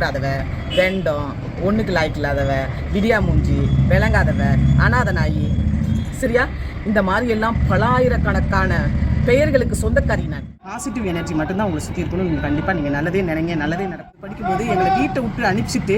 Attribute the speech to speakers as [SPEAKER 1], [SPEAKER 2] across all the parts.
[SPEAKER 1] உருப்படாதவ வெண்டம் ஒன்றுக்கு லாய்க்கு இல்லாதவ விடியா மூஞ்சி விளங்காதவ அனாத நாயி. சரியா? இந்த மாதிரி எல்லாம் பலாயிரக்கணக்கான பெயர்களுக்கு சொந்தக்காரி நான். பாசிட்டிவ் எனர்ஜி மட்டும்தான் உங்களை சுற்றி இருக்கணும். நீங்கள் கண்டிப்பாக நீங்கள் நல்லதே நினைங்க. நல்லதே நடக்கும். படிக்கும்போது எங்களை வீட்டை விட்டு அனுப்பிச்சிட்டு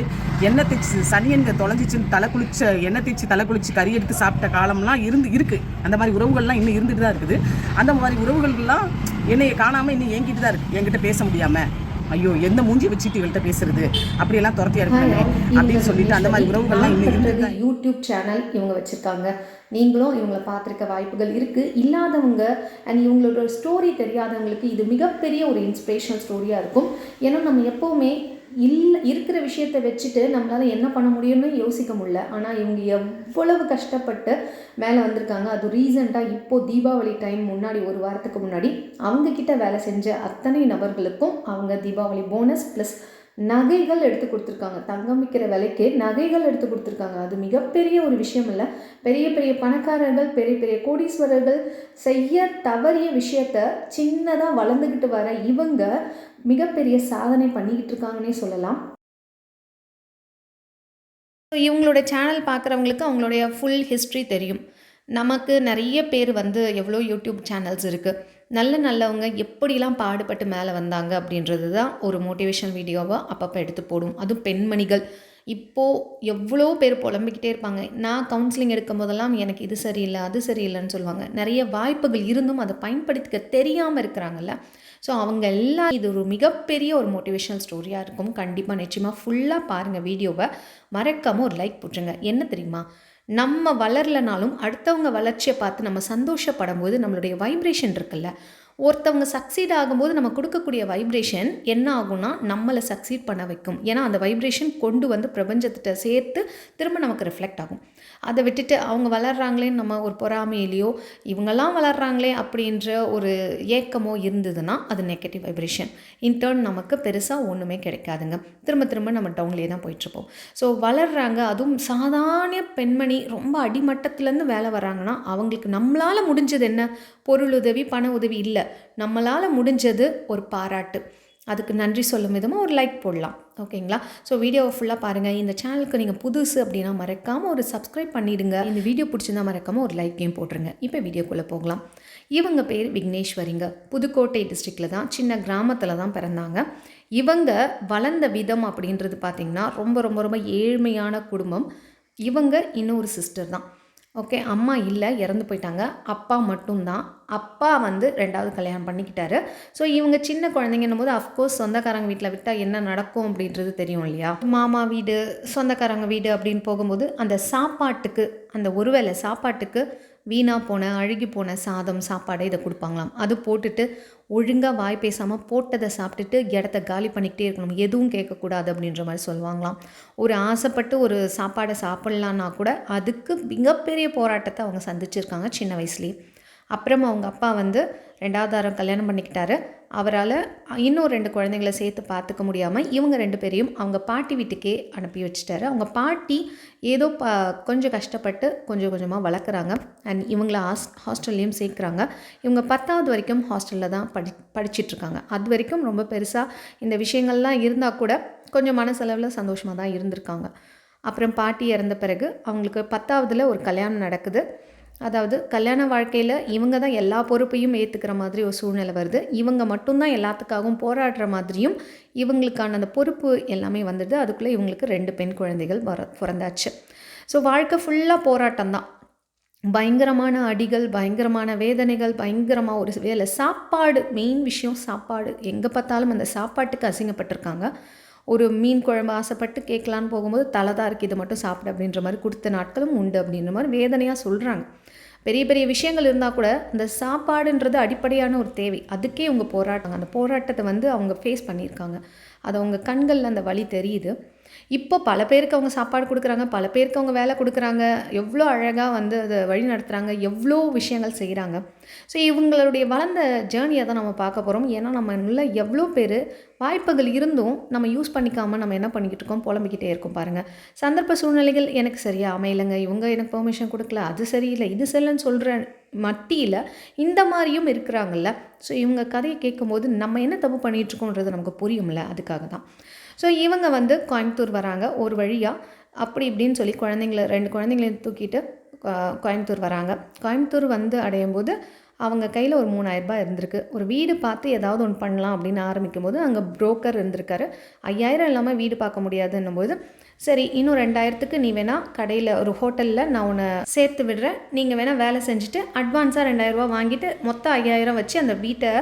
[SPEAKER 1] எண்ணெய் தேய்ச்சி சனியன்க தொலைஞ்சிச்சுன்னு தலை குளிச்ச எண்ணெய் தேய்ச்சி தலை குளிச்சு கறி எடுத்து சாப்பிட்ட காலம்லாம் இருந்து இருக்குது அந்த மாதிரி உறவுகள்லாம் இன்னும் இருந்துட்டு தான் இருக்குது. அந்த மாதிரி உறவுகள்லாம் என்னையை காணாமல் இன்னும் என்கிட்ட தான் இருக்குது என்கிட்ட பேச முடியாமல் ஐயோ எந்த மூஞ்சி வச்சுட்டு இவள்கிட்ட பேசுறது? அப்படியெல்லாம் துரத்தியா இருக்காங்க அப்படின்னு சொல்லிட்டு அந்த மாதிரி உறவுகள்லாம் இன்னும்
[SPEAKER 2] யூடியூப் சேனல் இவங்க வச்சுருக்காங்க. நீங்களும் இவங்களை பார்த்துருக்க வாய்ப்புகள் இருக்குது இல்லாதவங்க அண்ட் இவங்களோட ஸ்டோரி தெரியாதவங்களுக்கு இது மிகப்பெரிய ஒரு இன்ஸ்பிரேஷனல் ஸ்டோரியாக இருக்கும். ஏன்னா நம்ம எப்போவுமே இல்லை இருக்கிற விஷயத்தை வச்சுட்டு நம்மளால் என்ன பண்ண முடியும்னு யோசிக்க முடியல. ஆனால் இவங்க எவ்வளவு கஷ்டப்பட்டு மேலே வந்திருக்காங்க. அது ரீசெண்டாக இப்போது தீபாவளி டைம் முன்னாடி ஒரு வாரத்துக்கு முன்னாடி அவங்கக்கிட்ட வேலை செஞ்ச அத்தனை நபர்களுக்கும் அவங்க தீபாவளி போனஸ் ப்ளஸ் நகைகள் எடுத்து கொடுத்துருக்காங்க. தங்கம் விற்கிற விலைக்கு நகைகள் எடுத்து கொடுத்துருக்காங்க. அது மிகப்பெரிய ஒரு விஷயம் இல்லை. பெரிய பெரிய பணக்காரர்கள் பெரிய பெரிய கோடீஸ்வரர்கள் செய்ய தவறிய விஷயத்த சின்னதாக வளர்ந்துக்கிட்டு வர இவங்க மிகப்பெரிய சாதனை பண்ணிக்கிட்டு இருக்காங்கன்னே சொல்லலாம். ஸோ இவங்களோட சேனல் பார்க்குறவங்களுக்கு அவங்களுடைய ஃபுல் ஹிஸ்ட்ரி தெரியும். நமக்கு நிறைய பேர் வந்து எவ்வளோ யூடியூப் சேனல்ஸ் இருக்குது நல்ல நல்லவங்க எப்படிலாம் பாடுபட்டு மேலே வந்தாங்க அப்படின்றது தான் ஒரு மோட்டிவேஷன் வீடியோவை அப்பப்போ எடுத்து போடும். அதுவும் பெண்மணிகள். இப்போது எவ்வளோ பேர் புலம்பிக்கிட்டே இருப்பாங்க. நான் கவுன்சிலிங் எடுக்கும் போதெல்லாம் எனக்கு இது சரியில்லை அது சரியில்லைன்னு சொல்லுவாங்க. நிறைய வாய்ப்புகள் இருந்தும் அதை பயன்படுத்திக்க தெரியாமல் இருக்கிறாங்கல்ல. ஸோ அவங்க எல்லாம் இது ஒரு மிகப்பெரிய ஒரு மோட்டிவேஷனல் ஸ்டோரியாக இருக்கும். கண்டிப்பாக நிச்சயமாக ஃபுல்லாக பாருங்கள் வீடியோவை. மறக்காமல் ஒரு லைக் போட்டுருங்க. என்ன தெரியுமா? நம்ம வளரலனாலும் அடுத்தவங்க வளர்ச்சியை பார்த்து நம்ம சந்தோஷப்படும் போது நம்மளுடைய வைப்ரேஷன் இருக்குல்ல. ஒருத்தவங்க சக்சீட் ஆகும்போது நம்ம கொடுக்கக்கூடிய வைப்ரேஷன் என்ன ஆகும்னா நம்மளை சக்சீட் பண்ண வைக்கும். ஏன்னா அந்த வைப்ரேஷன் கொண்டு வந்து பிரபஞ்சத்திட்ட சேர்த்து திரும்ப நமக்கு ரிஃப்ளெக்ட் ஆகும். அதை விட்டுட்டு அவங்க வளர்றாங்களேன்னு நம்ம ஒரு பொறாமையிலையோ இவங்கெல்லாம் வளர்றாங்களே அப்படின்ற ஒரு ஏக்கமோ இருந்ததுன்னா அது நெகட்டிவ் வைப்ரேஷன் இன்டர்ன் நமக்கு பெருசாக ஒன்றுமே கிடைக்காதுங்க. திரும்ப திரும்ப நம்ம டவுன்லேயே தான் போயிட்டுருப்போம். ஸோ வளர்றாங்க. அதுவும் சாதாரண பெண்மணி ரொம்ப அடிமட்டத்துலேருந்து வேலை வராங்கன்னா அவங்களுக்கு நம்மளால் முடிஞ்சது என்ன? பொருள் உதவி பண உதவி இல்லை. நம்மளால் முடிஞ்சது ஒரு பாராட்டு. அதுக்கு நன்றி சொல்லும் விதமாக ஒரு லைக் போடலாம். ஓகேங்களா? ஸோ வீடியோவை ஃபுல்லாக பாருங்கள் இந்த சேனலுக்கு நீங்கள் புதுசு அப்படின்னா மறக்காமல் ஒரு சப்ஸ்கிரைப் பண்ணிடுங்க. இந்த வீடியோ பிடிச்சிருந்தா மறக்காமல் ஒரு லைக்கையும் போட்டுருங்க. இப்போ வீடியோக்குள்ளே போகலாம். இவங்க பேர் விக்னேஸ்வரிங்க. புதுக்கோட்டை டிஸ்ட்ரிக்டில் தான் சின்ன கிராமத்தில் தான் பிறந்தாங்க. இவங்க வளர்ந்த விதம் அப்படின்றது பார்த்திங்கன்னா ரொம்ப ரொம்ப ரொம்ப ஏழ்மையான குடும்பம். இவங்க இன்னொரு சிஸ்டர் தான். ஓகே அம்மா இல்லை இறந்து போயிட்டாங்க. அப்பா மட்டும்தான். அப்பா வந்து ரெண்டாவது கல்யாணம் பண்ணிக்கிட்டாரு. ஸோ இவங்க சின்ன குழந்தைங்கன்னும் போது அஃப்கோர்ஸ் சொந்தக்காரங்க வீட்டில் விட்டால் என்ன நடக்கும் அப்படின்றது தெரியும் இல்லையா? மாமா வீடு சொந்தக்காரங்க வீடு அப்படின்னு போகும்போது அந்த சாப்பாட்டுக்கு அந்த ஒருவேளை சாப்பாட்டுக்கு வீணாக போன அழுகி போன சாதம் சாப்பாடு இதை கொடுப்பாங்களாம். அது போட்டுட்டு ஒழுங்காக வாய் பேசாமல் போட்டதை சாப்பிட்டுட்டு இடத்த காலி பண்ணிக்கிட்டே இருக்கணும். எதுவும் கேட்கக்கூடாது அப்படின்ற மாதிரி சொல்லுவாங்களாம். ஒரு ஆசைப்பட்டு ஒரு சாப்பாடை சாப்பிட்லான்னா கூட அதுக்கு மிகப்பெரிய போராட்டத்தை அவங்க சந்திச்சிருக்காங்க சின்ன வயசுலேயே. அப்புறம் அவங்க அப்பா வந்து ரெண்டாவது வாரம் கல்யாணம் பண்ணிக்கிட்டாரு. அவரால் இன்னும் ரெண்டு குழந்தைங்களை சேர்த்து பார்த்துக்க முடியாமல் இவங்க ரெண்டு பேரையும் அவங்க பாட்டி வீட்டுக்கே அனுப்பி வச்சுட்டாரு. அவங்க பாட்டி ஏதோ ப கொஞ்சம் கஷ்டப்பட்டு கொஞ்சம் கொஞ்சமாக வளர்க்குறாங்க. அண்ட் இவங்கள ஹாஸ் ஹாஸ்டல்லையும் சேர்க்குறாங்க. இவங்க பத்தாவது வரைக்கும் ஹாஸ்டலில் தான் படி படிச்சிட்ருக்காங்க. அது வரைக்கும் ரொம்ப பெருசாக இந்த விஷயங்கள்லாம் இருந்தால் கூட கொஞ்சம் மனசளவில் சந்தோஷமாக தான் இருந்திருக்காங்க. அப்புறம் பாட்டி இறந்த பிறகு அவங்களுக்கு பத்தாவதுல ஒரு கல்யாணம் நடக்குது. அதாவது கல்யாண வாழ்க்கையில் இவங்க தான் எல்லா பொறுப்பையும் ஏற்றுக்கிற மாதிரி ஒரு சூழ்நிலை வருது. இவங்க மட்டும்தான் எல்லாத்துக்காகவும் போராடுற மாதிரியும் இவங்களுக்கான அந்த பொறுப்பு எல்லாமே வந்துடுது. அதுக்குள்ளே இவங்களுக்கு ரெண்டு பெண் குழந்தைகள் வர பிறந்தாச்சு. ஸோ வாழ்க்கை ஃபுல்லாக போராட்டம் தான். பயங்கரமான அடிகள் பயங்கரமான வேதனைகள் பயங்கரமாக ஒரு வேலை. சாப்பாடு மெயின் விஷயம் சாப்பாடு. எங்கே பார்த்தாலும் அந்த சாப்பாட்டுக்கு அசிங்கப்பட்டிருக்காங்க. ஒரு மீன் குழம்பு ஆசைப்பட்டு கேட்கலான்னு போகும்போது தலை தான் இருக்குது இதை மட்டும் சாப்பிடு அப்படின்ற மாதிரி கொடுத்த நாட்களும் உண்டு அப்படின்ற மாதிரி வேதனையாக சொல்கிறாங்க பெரிய பெரிய விஷயங்கள் இருந்தால் கூட இந்த சாப்பாடுன்றது அடிப்படையான ஒரு தேவை. அதுக்கே இவங்க போராட்டாங்க. அந்த போராட்டத்தை வந்து அவங்க ஃபேஸ் பண்ணியிருக்காங்க. அது அவங்க கண்களில் அந்த வழி தெரியுது. இப்போ பல பேருக்கு அவங்க சாப்பாடு கொடுக்குறாங்க பல பேருக்கு அவங்க வேலை கொடுக்குறாங்க. எவ்வளோ அழகாக வந்து அதை வழி நடத்துகிறாங்க எவ்வளோ விஷயங்கள் செய்கிறாங்க ஸோ இவங்களுடைய வளர்ந்த ஜேர்னியை தான் நம்ம பார்க்க போகிறோம் ஏன்னா நம்ம உள்ள எவ்வளோ பேர் வாய்ப்புகள் இருந்தும் நம்ம யூஸ் பண்ணிக்காமல் நம்ம என்ன பண்ணிக்கிட்டு இருக்கோம்? புலம்பிக்கிட்டே இருக்கோம் பாருங்கள் சந்தர்ப்ப சூழ்நிலைகள் எனக்கு சரியாக அமையலைங்க. இவங்க எனக்கு பெர்மிஷன் கொடுக்கல. அது சரியில்லை. இது சரியில்லைன்னு சொல்கிற மட்டியில் இந்த மாதிரியும் இருக்கிறாங்கல்ல. ஸோ இவங்க கதையை கேட்கும்போது நம்ம என்ன தப்பு பண்ணிகிட்ருக்கோன்றது நமக்கு புரியும்ல. அதுக்காக தான் ஸோ இவங்க வந்து கோயம்புத்தூர் வராங்க. ஒரு வழியாக அப்படி இப்படின்னு சொல்லி குழந்தைங்கள ரெண்டு குழந்தைங்களையும் தூக்கிட்டு கோயம்புத்தூர் வராங்க. கோயம்புத்தூர் வந்து அடையும் போது அவங்க கையில் ஒரு மூணாயிரம் ரூபாய் இருந்திருக்கு. ஒரு வீடு பார்த்து ஏதாவது ஒன்று பண்ணலாம் அப்படின்னு ஆரம்பிக்கும் போது அங்கே புரோக்கர் இருந்திருக்காரு. ஐயாயிரம் இல்லாமல் வீடு பார்க்க முடியாதுன்னும் போது சரி இன்னும் ரெண்டாயிரத்துக்கு நீ வேணால் கடையில் ஒரு ஹோட்டலில் நான் உன்னை சேர்த்து விடுறேன். நீங்கள் வேணால் வேலை செஞ்சுட்டு அட்வான்ஸாக ரெண்டாயிரரூபா வாங்கிட்டு மொத்தம் ஐயாயிரம் வச்சு அந்த வீட்டை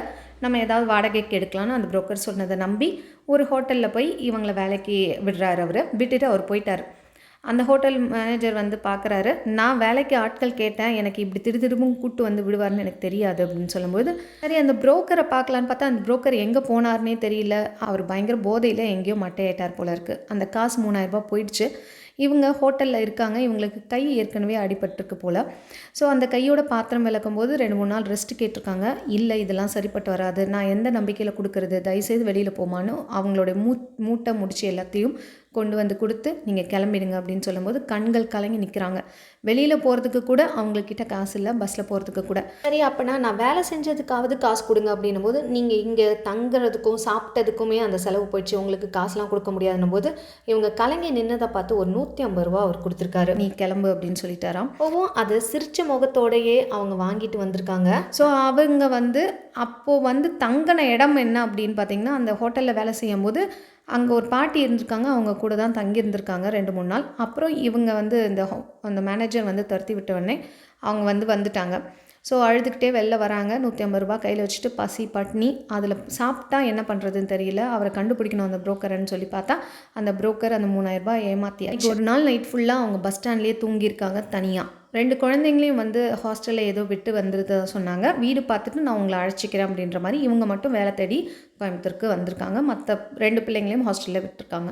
[SPEAKER 2] நம்ம ஏதாவது வாடகைக்கு எடுக்கலாம்னு அந்த புரோக்கர் சொன்னதை நம்பி ஒரு ஹோட்டலில் போய் இவங்களை வேலைக்கு விடுறாரு அவர். விட்டுட்டு அவர் போயிட்டார். அந்த ஹோட்டல் மேனேஜர் வந்து பார்க்குறாரு நான் வேலைக்கு ஆட்கள் கேட்டேன் எனக்கு இப்படி திரு திரும்பவும் கூட்டு வந்து விடுவார்னு எனக்கு தெரியாது அப்படின்னு சொல்லும்போது சரி அந்த புரோக்கரை பார்க்கலான்னு பார்த்தா அந்த புரோக்கர் எங்கே போனார்னே தெரியல. அவர் பயங்கர போதையில் எங்கேயோ மட்டையாயிட்டார் போல இருக்குது அந்த காசு மூணாயிரம் போயிடுச்சு. இவங்க ஹோட்டலில் இருக்காங்க. இவங்களுக்கு கை ஏற்கனவே அடிபட்டிருக்கு போல். ஸோ அந்த கையோட பாத்திரம் விளக்கும் போது ரெண்டு மூணு நாள் ரெஸ்ட் கேட்டிருக்காங்க. இல்லை இதெல்லாம் சரிப்பட்டு வராது. நான் எந்த நம்பிக்கையில் கொடுக்கறது? தயவுசெய்து வெளியில் போமான்னு அவங்களுடைய மூ மூட்டை முடிச்சு எல்லாத்தையும் கொண்டு வந்து கொடுத்து நீங்கள் கிளம்பிடுங்க அப்படின்னு சொல்லும்போது கண்கள் கலங்கி நிற்கிறாங்க வெளியில் போகிறதுக்கு கூட அவங்கக்கிட்ட காசு இல்லை பஸ்ஸில் போகிறதுக்கு கூட. சரி அப்போனா நான் வேலை செஞ்சதுக்காவது காசு கொடுங்க அப்படின்னும் போது நீங்கள் இங்கே தங்குறதுக்கும் சாப்பிட்டதுக்குமே அந்த செலவு போயிடுச்சு. உங்களுக்கு காசுலாம் கொடுக்க முடியாதுன்னும் போது இவங்க கலங்கி நின்னதை பார்த்து ஒரு நூற்றி ஐம்பது ரூபா அவர் கொடுத்துருக்காரு. நீ கிளம்பு அப்படின்னு சொல்லிட்டாராம். அப்போவும் அது சிரிச்ச முகத்தோடையே அவங்க வாங்கிட்டு வந்திருக்காங்க. ஸோ அவங்க வந்து அப்போது வந்து தங்கின இடம் என்ன அப்படின்னு பார்த்தீங்கன்னா அந்த ஹோட்டலில் வேலை செய்யும் போது அங்கே ஒரு பாட்டி இருந்திருக்காங்க அவங்க கூட தான் தங்கியிருந்திருக்காங்க ரெண்டு மூணு நாள். அப்புறம் இவங்க வந்து இந்த அந்த மேனேஜர் வந்து துரத்தி விட்ட உடனே அவங்க வந்து வந்துட்டாங்க. ஸோ அழுதுகிட்டே வெளில வராங்க. நூற்றி ஐம்பது ரூபா கையில் வச்சுட்டு பசி பட்னி அதில் சாப்பிட்டா என்ன பண்ணுறதுன்னு தெரியல. அவரை கண்டுபிடிக்கணும் அந்த புரோக்கர்னு சொல்லி பார்த்தா அந்த புரோக்கர் அந்த மூணாயிரரூபா ஏமாத்தியாச்சு. ஒரு நாள் நைட் ஃபுல்லாக அவங்க பஸ் ஸ்டாண்ட்லேயே தூங்கியிருக்காங்க தனியாக ரெண்டு குழந்தைங்களையும் வந்து ஹாஸ்டலில் ஏதோ விட்டு வந்துருத சொன்னாங்க. வீடு பார்த்துட்டு நான் உங்களை அழைச்சிக்கிறேன் அப்படின்ற மாதிரி இவங்க மட்டும் வேலை தேடி கோயம்புத்தூருக்கு வந்திருக்காங்க. மற்ற ரெண்டு பிள்ளைங்களையும் ஹாஸ்டலில் விட்டுருக்காங்க.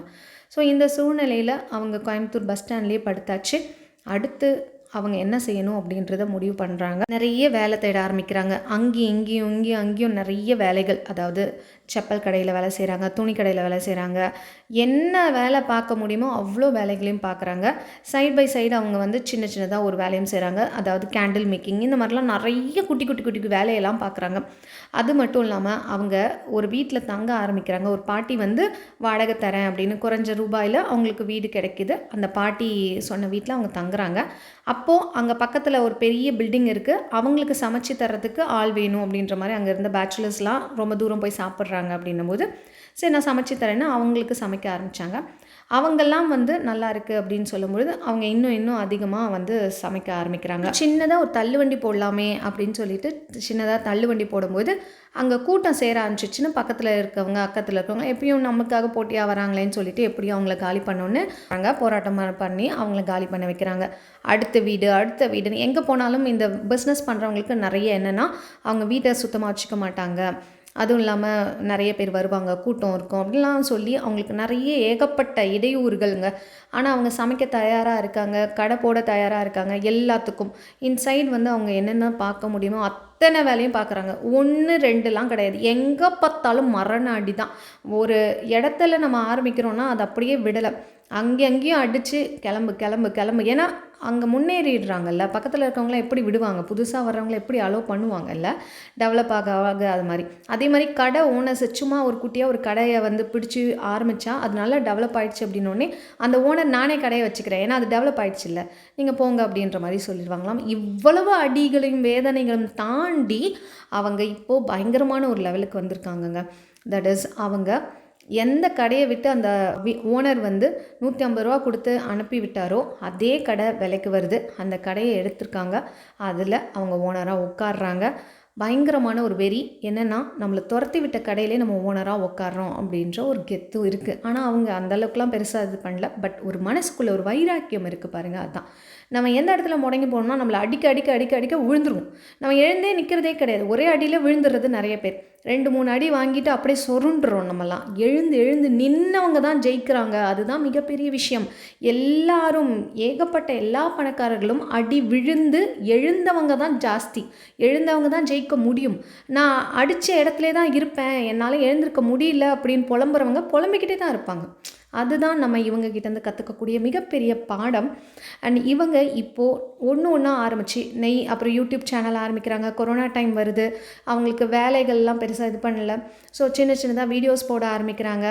[SPEAKER 2] ஸோ இந்த சூழ்நிலையில் அவங்க கோயம்புத்தூர் பஸ் ஸ்டாண்ட்லேயே படுத்தாச்சு. அடுத்து அவங்க என்ன செய்யணும் அப்படின்றத முடிவு பண்ணுறாங்க நிறைய வேலை தேட ஆரம்பிக்கிறாங்க. அங்கேயும் இங்கேயும் இங்கேயும் அங்கேயும் நிறைய வேலைகள். அதாவது செப்பல் கடையில் வேலை செய்கிறாங்க துணி கடையில் வேலை செய்கிறாங்க என்ன வேலை பார்க்க முடியுமோ அவ்வளோ வேலைகளையும் பார்க்குறாங்க. சைட் பை சைடு அவங்க வந்து சின்ன சின்னதாக ஒரு வேலையும் செய்கிறாங்க அதாவது கேண்டில் மேக்கிங் இந்த மாதிரிலாம் நிறைய குட்டி குட்டி குட்டி வேலையெல்லாம் பார்க்குறாங்க. அது மட்டும் இல்லாமல் அவங்க ஒரு வீட்டில் தங்க ஆரம்பிக்கிறாங்க. ஒரு பாட்டி வந்து வாடகை தரேன் அப்படின்னு குறைஞ்ச ரூபாயில் அவங்களுக்கு வீடு கிடைக்குது. அந்த பாட்டி சொன்ன வீட்டில் அவங்க தங்குறாங்க. அப்போது அங்கே பக்கத்தில் ஒரு பெரிய பில்டிங் இருக்குது அவங்களுக்கு சமைச்சு தர்றதுக்கு ஆள் வேணும் அப்படின்ற மாதிரி அங்கே இருந்த பேச்சுலர்ஸ்லாம் ரொம்ப தூரம் போய் சாப்பிட்றாங்க. அப்படின்னும் போது சரி நான் சமைச்சு தரேன்னா அவங்களுக்கு சமைக்க ஆரம்பித்தாங்க அவங்கெல்லாம் வந்து நல்லா இருக்குது அப்படின்னு சொல்லும்பொழுது அவங்க இன்னும் இன்னும் அதிகமாக வந்து சமைக்க ஆரம்பிக்கிறாங்க. சின்னதாக ஒரு தள்ளுவண்டி போடலாமே அப்படின்னு சொல்லிட்டு சின்னதாக தள்ளுவண்டி போடும்போது அங்கே கூட்டம் சேர ஆரம்பிச்சிச்சுன்னு பக்கத்தில் இருக்கவங்க அக்கத்தில் இருக்கவங்க எப்படியும் நமக்காக போட்டியாக வராங்களேன்னு சொல்லிட்டு எப்படியும் அவங்கள காலி பண்ணோன்னு அங்கே போராட்டம் பண்ணி அவங்கள காலி பண்ண வைக்கிறாங்க. அடுத்த வீடு அடுத்த வீடுன்னு எங்கே போனாலும் இந்த பிஸ்னஸ் பண்ணுறவங்களுக்கு நிறைய என்னென்னா அவங்க வீட்டை சுத்தமாக வச்சுக்க மாட்டாங்க. அதுவும் இல்லாமல் நிறைய பேர் வருவாங்க கூட்டம் இருக்கும். அப்படிலாம் சொல்லி அவங்களுக்கு நிறைய ஏகப்பட்ட இடையூறுகள்ங்க. ஆனால் அவங்க சமைக்க தயாராக இருக்காங்க கடை போட தயாராக இருக்காங்க எல்லாத்துக்கும். இன்சைட் வந்து அவங்க என்னென்ன பார்க்க முடியுமோ அத்தனை வேலையும் பார்க்குறாங்க. ஒன்று ரெண்டுலாம் கிடையாது. எங்கே பார்த்தாலும் மரண அடி தான் ஒரு இடத்துல நம்ம ஆரம்பிக்கிறோன்னா அது அப்படியே விடலை. அங்கேயும் அடித்து கிளம்பு கிளம்பு கிளம்பு. ஏன்னா அங்கே முன்னேறிடுறாங்கல்ல. பக்கத்தில் இருக்கவங்களாம் எப்படி விடுவாங்க? புதுசாக வர்றவங்கள எப்படி அலோவ் பண்ணுவாங்கல்ல? டெவலப் ஆக ஆக அது மாதிரி. அதே மாதிரி கடை ஓனர்ஸ் சும்மா ஒரு குட்டியாக ஒரு கடையை வந்து பிடிச்சி ஆரம்பித்தா அது நல்லா டெவலப் ஆகிடுச்சு அப்படின்னோடனே அந்த ஓனர் நானே கடையை வச்சுக்கிறேன். ஏன்னா அது டெவலப் ஆகிடுச்சு இல்லை. நீங்கள் போங்க அப்படின்ற மாதிரி சொல்லிடுவாங்களாம். இவ்வளவு அடிகளையும் வேதனைகளும் தாண்டி அவங்க இப்போது பயங்கரமான ஒரு லெவலுக்கு வந்திருக்காங்கங்க. தட் இஸ் அவங்க எந்த கடையை விட்டு அந்த ஓனர் வந்து நூற்றி ஐம்பது ரூபா கொடுத்து அனுப்பி விட்டாரோ அதே கடை விலைக்கு வருது. அந்த கடையை எடுத்திருக்காங்க. அதில் அவங்க ஓனராக உட்காடுறாங்க பயங்கரமான ஒரு வெறி. என்னென்னா நம்மளை துரத்தி விட்ட கடையிலே நம்ம ஓனராக உட்காடுறோம் அப்படின்ற ஒரு கெத்து இருக்குது ஆனால் அவங்க அந்த அளவுக்குலாம் பெருசாக இது பண்ணல. பட் ஒரு மனசுக்குள்ளே ஒரு வைராக்கியம் இருக்குது பாருங்கள் அதுதான் நம்ம எந்த இடத்துல முடங்கி போனோம்னா நம்மளை அடிக்க அடிக்க அடிக்க அடிக்க விழுந்துருவோம். நம்ம எழுந்தே நிற்கிறதே கிடையாது. ஒரே அடியில் விழுந்துடுறது நிறைய பேர். ரெண்டு மூணு அடி வாங்கிட்டு அப்படியே சொருண்டுறோம் நம்மலாம் எழுந்து எழுந்து நின்னவங்க தான் ஜெயிக்கிறாங்க. அதுதான் மிகப்பெரிய விஷயம். எல்லாரும் ஏகப்பட்ட எல்லா பணக்காரர்களும் அடி விழுந்து எழுந்தவங்க தான் ஜாஸ்தி. எழுந்தவங்க தான் ஜெயிக்க முடியும். நான் அடித்த இடத்துல தான் இருப்பேன். என்னால் எழுந்திருக்க முடியல அப்படின்னு புலம்புறவங்க புலம்பிக்கிட்டே தான் இருப்பாங்க. அதுதான் நம்ம இவங்க கிட்டேருந்து கற்றுக்கக்கூடிய மிகப்பெரிய பாடம். அண்ட் இவங்க இப்போது ஒன்று ஒன்றா ஆரம்பித்து நெய் அப்புறம் யூடியூப் சேனல் ஆரம்பிக்கிறாங்க கொரோனா டைம் வருது அவங்களுக்கு வேலைகள்லாம் பெருசாக இது பண்ணல. ஸோ சின்ன சின்னதாக வீடியோஸ் போட ஆரம்பிக்கிறாங்க.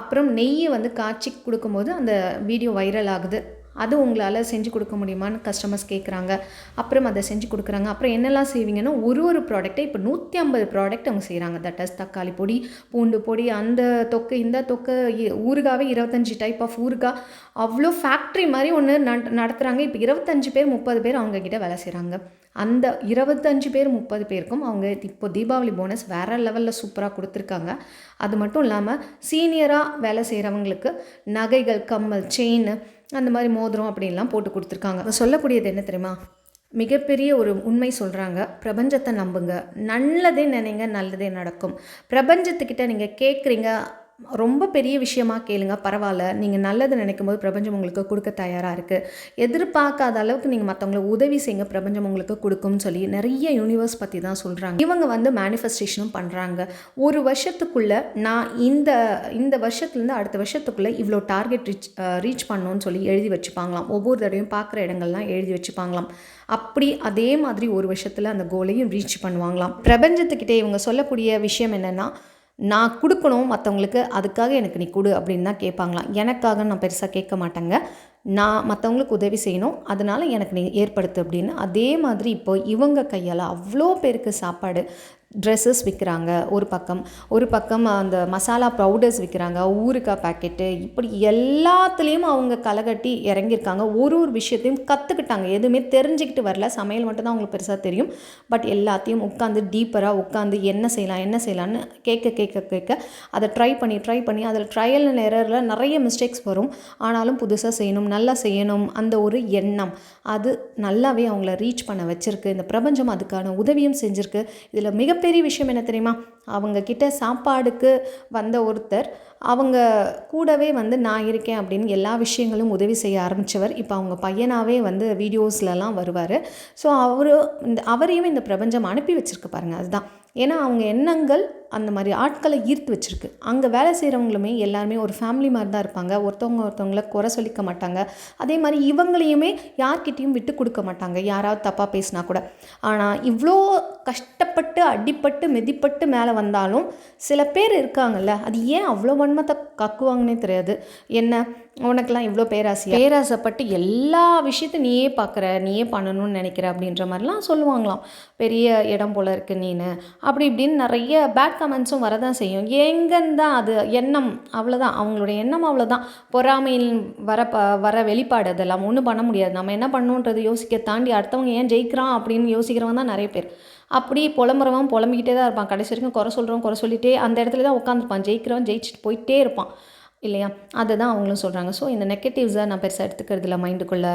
[SPEAKER 2] அப்புறம் நெய்யை வந்து காய்ச்சி கொடுக்கும்போது அந்த வீடியோ வைரல் ஆகுது. அது உங்களால் செஞ்சு கொடுக்க முடியுமான்னு கஸ்டமர்ஸ் கேட்குறாங்க அப்புறம் அதை செஞ்சு கொடுக்குறாங்க. அப்புறம் என்னெல்லாம் செய்வீங்கன்னா ஒரு ஒரு ப்ராடக்ட்டை இப்போ நூற்றி ஐம்பது ப்ராடக்ட் அவங்க செய்கிறாங்க தட் இஸ் தக்காளி பொடி பூண்டு பொடி அந்த தொக்கு இந்த தொக்கு ஊறுகாவே இருபத்தஞ்சி டைப் ஆஃப் ஊறுகாய். அவ்வளோ ஃபேக்ட்ரி மாதிரி ஒன்று நடத்துகிறாங்க இப்போ இருபத்தஞ்சு பேர் முப்பது பேர் அவங்க கிட்ட வேலை செய்கிறாங்க அந்த இருபத்தஞ்சு பேர் முப்பது பேருக்கும் அவங்க இப்போ தீபாவளி போனஸ் வேறு லெவலில் சூப்பராக கொடுத்துருக்காங்க. அது மட்டும் இல்லாமல் சீனியராக வேலை செய்கிறவங்களுக்கு நகைகள் கம்மல் செயின் அந்த மாதிரி மோதிரம் அப்படின்லாம் போட்டு கொடுத்துருக்காங்க. சொல்லக்கூடியது என்ன தெரியுமா? மிகப்பெரிய ஒரு உண்மை சொல்கிறாங்க பிரபஞ்சத்தை நம்புங்க. நல்லதே நினைங்க நல்லதே நடக்கும். பிரபஞ்சத்துக்கிட்ட நீங்கள் கேட்குறீங்க ரொம்ப பெரிய விஷயமா கேளுங்க பரவாயில்ல. நீங்கள் நல்லது நினைக்கும் போது பிரபஞ்சம் உங்களுக்கு கொடுக்க தயாராக இருக்குது எதிர்பார்க்காத அளவுக்கு நீங்கள் மற்றவங்கள உதவி செய்யுங்க பிரபஞ்சம் உங்களுக்கு கொடுக்கும்னு சொல்லி நிறைய யூனிவர்ஸ் பற்றி தான் சொல்கிறாங்க இவங்க வந்து மேனிஃபெஸ்டேஷனும் பண்ணுறாங்க ஒரு வருஷத்துக்குள்ளே நான் இந்த இந்த வருஷத்துலேருந்து அடுத்த வருஷத்துக்குள்ளே இவ்வளோ டார்கெட் ரீச் ரீச் பண்ணணும்னு சொல்லி எழுதி வச்சுப்பாங்களாம். ஒவ்வொரு தடவையும் பார்க்குற இடங்கள்லாம் எழுதி வச்சுப்பாங்களாம். அப்படி அதே மாதிரி ஒரு வருஷத்தில் அந்த கோலையும் ரீச் பண்ணுவாங்களாம். பிரபஞ்சத்துக்கிட்டே இவங்க சொல்லக்கூடிய விஷயம் என்னென்னா நான் கொடுக்கணும் மற்றவங்களுக்கு அதுக்காக எனக்கு நீ கொடு அப்படின்னு தான் கேட்பாங்களாம். எனக்காக நான் பெருசாக கேட்க மாட்டேங்க. நான் மற்றவங்களுக்கு உதவி செய்யணும். அதனால் எனக்கு நீ ஏற்படுத்து அப்படின்னு. அதே மாதிரி இப்போ இவங்க கையால் அவ்வளோ பேருக்கு சாப்பாடு ட்ரெஸ்ஸஸ் விற்கிறாங்க ஒரு பக்கம். ஒரு பக்கம் அந்த மசாலா பவுடர்ஸ் விற்கிறாங்க ஊறுகாய் பாக்கெட்டு இப்படி எல்லாத்துலேயும் அவங்க களைகட்டி இறங்கியிருக்காங்க. ஒரு ஒரு விஷயத்தையும் கற்றுக்கிட்டாங்க எதுவுமே தெரிஞ்சுக்கிட்டு வரல. சமையல் மட்டும்தான் அவங்களுக்கு பெருசாக தெரியும். பட் எல்லாத்தையும் உட்காந்து டீப்பராக உட்காந்து என்ன செய்யலாம் என்ன செய்யலான்னு கேட்க கேட்க கேட்க அதை ட்ரை பண்ணி ட்ரை பண்ணி அதில் ட்ரையல் அண்ட் எரரில் நிறைய மிஸ்டேக்ஸ் வரும். ஆனாலும் புதுசாக செய்யணும் நல்லா செய்யணும் அந்த ஒரு எண்ணம் அது நல்லாவே அவங்கள ரீச் பண்ண வச்சுருக்கு. இந்த பிரபஞ்சம் அதுக்கான உதவியும் செஞ்சுருக்கு. இதில் மிக மிகப்பெரிய விஷயம் என்ன தெரியுமா? அவங்க கிட்ட சாப்பாடுக்கு வந்த ஒருத்தர் அவங்க கூடவே வந்து நான் இருக்கேன் அப்படின்னு எல்லா விஷயங்களும் உதவி செய்ய ஆரம்பித்தவர் இப்போ அவங்க பையனாகவே வந்து வீடியோஸ்லலாம் வருவார். ஸோ அவரு இந்த அவரையும் இந்த பிரபஞ்சம் அனுப்பி வச்சுருக்கு பாருங்கள் அதுதான். ஏன்னா அவங்க எண்ணங்கள் அந்த மாதிரி ஆட்களை ஈர்த்து வச்சிருக்கு. அங்கே வேலை செய்கிறவங்களுமே எல்லாருமே ஒரு ஃபேமிலி மாதிரி தான் இருப்பாங்க. ஒருத்தவங்க ஒருத்தவங்கள குறை சொல்லிக்க மாட்டாங்க. அதே மாதிரி இவங்களையுமே யார்கிட்டையும் விட்டு கொடுக்க மாட்டாங்க. யாராவது தப்பாக பேசினா கூட. ஆனால் இவ்வளோ கஷ்டப்பட்டு அடிப்பட்டு மிதிப்பட்டு மேலே வந்தாலும் சில பேர் இருக்காங்கல்ல அது ஏன் அவ்வளோ வன்மத்தை கக்குவாங்கன்னே தெரியாது. என்ன? உனக்கெல்லாம் இவ்வளோ பேராசை பேராசைப்பட்டு எல்லா விஷயத்தையும் நீயே பார்க்குற நீயே பண்ணணும்னு நினைக்கிற அப்படின்ற மாதிரிலாம் சொல்லுவாங்களாம். பெரிய இடம் போல இருக்கு நீனு. அப்படி இப்படின்னு நிறைய பேட் கமெண்ட்ஸும் வரதான் செய்யும். எங்கேருந்தான் அது? எண்ணம் அவ்வளோதான் அவங்களுடைய எண்ணம் அவ்வளோதான் பொறாமையில் வர ப வர வெளிப்பாடு அதெல்லாம் ஒன்றும் பண்ண முடியாது. நம்ம என்ன பண்ணணுன்றது யோசிக்க தாண்டி அடுத்தவங்க ஏன் ஜெயிக்கிறான் அப்படின்னு யோசிக்கிறவங்க தான் நிறைய பேர். அப்படி புலம்புறவன் புலம்பிக்கிட்டே தான் இருப்பான். கடைசி வரைக்கும் குறை சொல்கிறவன் குறை சொல்லிட்டே அந்த இடத்துல தான் உட்காந்துருப்பான் ஜெயிக்கிறவன் ஜெயிச்சுட்டு போயிட்டே இருப்பான். இல்லையா? அதை தான் அவங்களும் சொல்கிறாங்க ஸோ இந்த நெகட்டிவ்ஸை நான் பெருசாக எடுத்துக்கிறதுல மைண்டுக்குள்ளே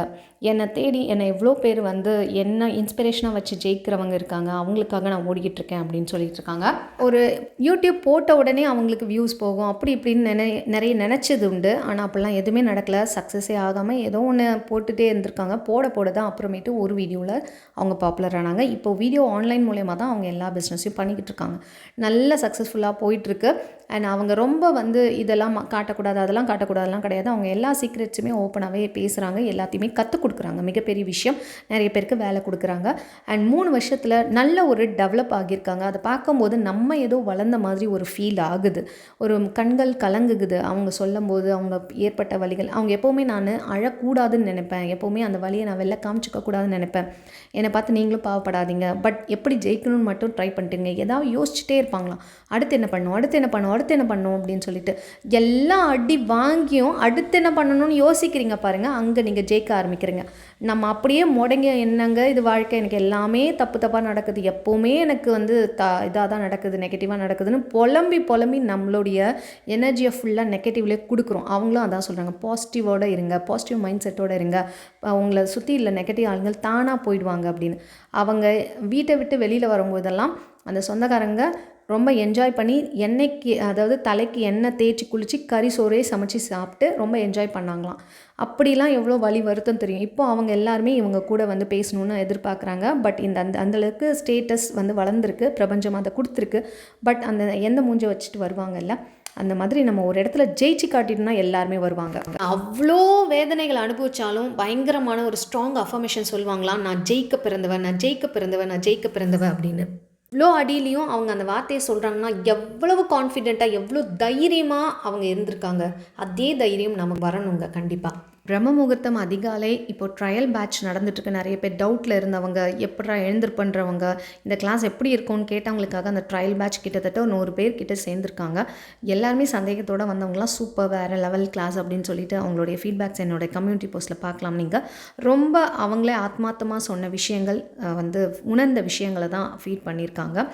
[SPEAKER 2] என்னை தேடி என்னை எவ்வளோ பேர் வந்து என்ன இன்ஸ்பிரேஷனாக வச்சு ஜெயிக்கிறவங்க இருக்காங்க அவங்களுக்காக நான் ஓடிக்கிட்டு இருக்கேன் அப்படின்னு சொல்லிட்டு இருக்காங்க. ஒரு யூடியூப் போட்ட உடனே அவங்களுக்கு வியூஸ் போகும். அப்படி இப்படின்னு நினை நிறைய நினச்சது உண்டு. ஆனால் அப்படிலாம் எதுவுமே நடக்கலை. சக்ஸஸே ஆகாமல் ஏதோ ஒன்று போட்டுகிட்டே இருந்திருக்காங்க. போட போட தான் அப்புறமேட்டு ஒரு வீடியோவில் அவங்க பாப்புலர் ஆனாங்க. இப்போ வீடியோ ஆன்லைன் மூலயமா தான் அவங்க எல்லா பிஸ்னஸையும் பண்ணிக்கிட்டு இருக்காங்க. நல்ல சக்ஸஸ்ஃபுல்லாக போயிட்டுருக்கு அண்ட் அவங்க ரொம்ப வந்து இதெல்லாம் காட்டக்கூடாது அதெல்லாம் காட்டக்கூடாதுலாம் கிடையாது. அவங்க எல்லா சீக்ரெட்ஸுமே ஓப்பனாகவே பேசுகிறாங்க எல்லாத்தையுமே கற்றுக் கொடுக்குறாங்க. மிகப்பெரிய விஷயம். நிறைய பேருக்கு வேலை கொடுக்குறாங்க. அண்ட் மூணு வருஷத்தில் நல்ல ஒரு டெவலப் ஆகியிருக்காங்க. அதை பார்க்கும்போது நம்ம ஏதோ வளர்ந்த மாதிரி ஒரு ஃபீல் ஆகுது. ஒரு கண்கள் கலங்குகுது. அவங்க சொல்லும்போது அவங்க ஏற்பட்ட வழிகள். அவங்க எப்போவுமே நான் அழக்கூடாதுன்னு நினைப்பேன். எப்போவுமே அந்த வழியை நான் வெளில காமிச்சிக்கக்கூடாதுன்னு நினைப்பேன். என்னை பார்த்து நீங்களும் பாவப்படாதீங்க. பட் எப்படி ஜெயிக்கணும்னு மட்டும் ட்ரை பண்ணிட்டுங்க. ஏதாவது யோசிச்சுட்டே இருப்பாங்களாம். அடுத்து என்ன பண்ணும்? அடுத்து என்ன பண்ணுவோம் அடுத்து என்ன பண்ணும் அப்படின்னு சொல்லிட்டு எல்லாம் அடி வாங்கியும் அடுத்து என்ன பண்ணணும்னு யோசிக்கிறீங்க பாருங்கள் அங்கே நீங்கள் ஜெயிக்க ஆரம்பிக்கிறீங்க. நம்ம அப்படியே முடங்க என்னங்க இது வாழ்க்கை? எனக்கு எல்லாமே தப்பு தப்பாக நடக்குது. எப்போவுமே எனக்கு வந்து த இதாக தான் நடக்குது நெகட்டிவாக நடக்குதுன்னு புலம்பி புலம்பி நம்மளுடைய எனர்ஜியை ஃபுல்லாக நெகட்டிவ்லேயே கொடுக்குறோம். அவங்களும் அதான் சொல்கிறாங்க பாசிட்டிவோட இருங்க. பாசிட்டிவ் மைண்ட் செட்டோடு இருங்க. அவங்கள சுற்றி இல்லை நெகட்டிவ் ஆளுங்கள் தானாக போயிடுவாங்க அப்படின்னு. அவங்க வீட்டை விட்டு வெளியில் வரும்போதெல்லாம் அந்த சொந்தக்காரங்க ரொம்ப என்ஜாய் பண்ணி எண்ணெய்க்கு அதாவது தலைக்கு எண்ணெய் தேய்ச்சி குளித்து கறி சோறே சமைச்சு சாப்பிட்டு ரொம்ப என்ஜாய் பண்ணாங்களாம். அப்படிலாம் எவ்வளோ வலி வருத்தம் தெரியும். இப்போ அவங்க எல்லாருமே இவங்க கூட வந்து பேசணும்னு எதிர்பார்க்குறாங்க. பட் இந்த அந்த அந்தளவுக்கு ஸ்டேட்டஸ் வந்து வளர்ந்துருக்கு. பிரபஞ்சம் அதை கொடுத்துருக்கு. பட் அந்த எந்த மூஞ்சை வச்சுட்டு வருவாங்கல்ல அந்த மாதிரி நம்ம ஒரு இடத்துல ஜெயிச்சு காட்டிட்டோம்னா எல்லாருமே வருவாங்க. அவ்வளோ வேதனைகள் அனுபவிச்சாலும் பயங்கரமான ஒரு ஸ்ட்ராங் அஃபர்மேஷன் சொல்லுவாங்களாம் நான் ஜெயிக்க பிறந்தவன் நான் ஜெயிக்க பிறந்தவன் நான் ஜெயிக்க பிறந்தவன் அப்படின்னு. இவ்வளோ அடியிலையும் அவங்க அந்த வார்த்தையை சொல்கிறாங்கன்னா எவ்வளவு கான்ஃபிடெண்ட்டாக எவ்வளோ தைரியமாக அவங்க இருந்திருக்காங்க. அதே தைரியம் நமக்கு வரணுங்க கண்டிப்பாக பிரம்ம முகூர்த்தம் அதிகாலை இப்போ ட்ரையல் பேட்ச் நடந்துட்டுருக்கு. நிறைய பேர் டவுட்டில் இருந்தவங்க எப்படா எழுந்திருப்பன்றவங்க இந்த கிளாஸ் எப்படி இருக்கும்னு கேட்டவங்களுக்காக அந்த ட்ரையல் பேட்ச் கிட்டத்தட்ட ஒரு நூறு பேர் கிட்ட சேர்ந்துருக்காங்க. எல்லாருமே சந்தேகத்தோடு வந்தவங்களாம் சூப்பர் வேறு லெவல் கிளாஸ் அப்படின்னு சொல்லிட்டு அவங்களுடைய ஃபீட்பேக்ஸ் என்னோட கம்யூனிட்டி போஸ்ட்டில் பார்க்கலாம். நீங்கள் ரொம்ப அவங்களே ஆத்மார்த்தமாக சொன்ன விஷயங்கள் வந்து உணர்ந்த விஷயங்களை தான் ஃபீட் பண்ணியிருக்காங்க.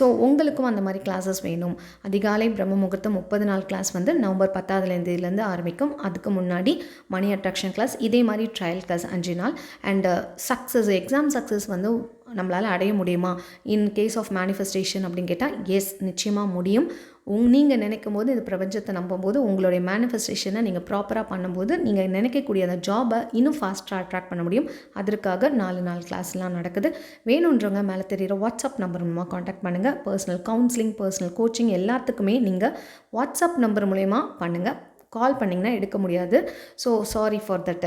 [SPEAKER 2] ஸோ உங்களுக்கும் அந்த மாதிரி கிளாஸஸ் வேணும். அதிகாலை பிரம்ம முகூர்த்தம் முப்பது நாள் கிளாஸ் வந்து நவம்பர் பத்தாவதுலேருந்துலேருந்து ஆரம்பிக்கும். அதுக்கு முன்னாடி மணி அட்ராக்ஷன் கிளாஸ் இதே மாதிரி ட்ரையல் கிளாஸ் அஞ்சு நாள் அண்ட் சக்ஸஸ் எக்ஸாம் சக்ஸஸ் வந்து நம்மளால் அடைய முடியுமா? இன் கேஸ் ஆஃப் மேனிஃபெஸ்டேஷன் அப்படின்னு கேட்டால் எஸ் நிச்சயமாக முடியும். உங் நீங்கள் நினைக்கும் போது இந்த பிரபஞ்சத்தை நம்பும்போது உங்களுடைய மேனிஃபெஸ்டேஷனை நீங்கள் ப்ராப்பராக பண்ணும்போது நீங்கள் நினைக்கக்கூடிய அந்த ஜாபை இன்னும் ஃபாஸ்ட்டாக அட்ராக்ட் பண்ண முடியும். அதற்காக நாலு நாள் கிளாஸ்லாம் நடக்குது. வேணுன்றவங்க மேலே தெரியிற வாட்ஸ்அப் நம்பர் மூலமாக காண்டாக்ட் பண்ணுங்கள் பர்சனல் கவுன்சிலிங் பர்சனல் கோச்சிங் எல்லாத்துக்குமே நீங்கள் வாட்ஸ்அப் நம்பர் மூலயமா பண்ணுங்கள் கால் பண்ணிங்கன்னா எடுக்க முடியாது. So sorry for that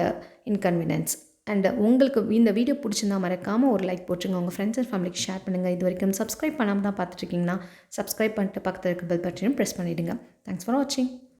[SPEAKER 2] inconvenience and உங்களுக்கு இந்த வீடியோ பிடிச்சிருந்தா மறக்காமல் ஒரு லைக் போட்டுருங்க. உங்கள் ஃப்ரெண்ட்ஸ் அண்ட் ஃபேமிலிக்கு ஷேர் பண்ணுங்கள் இது வரைக்கும் சப்ஸ்கிரைப் பண்ணாமல் தான் பார்த்துட்ருக்கீங்கன்னா சப்ஸ்கிரைப் பண்ணிட்டு பக்கத்தில் இருக்க பெல் பட்டனையும் ப்ரெஸ் பண்ணிவிடுங்க தேங்க்ஸ் ஃபார் வாட்சிங்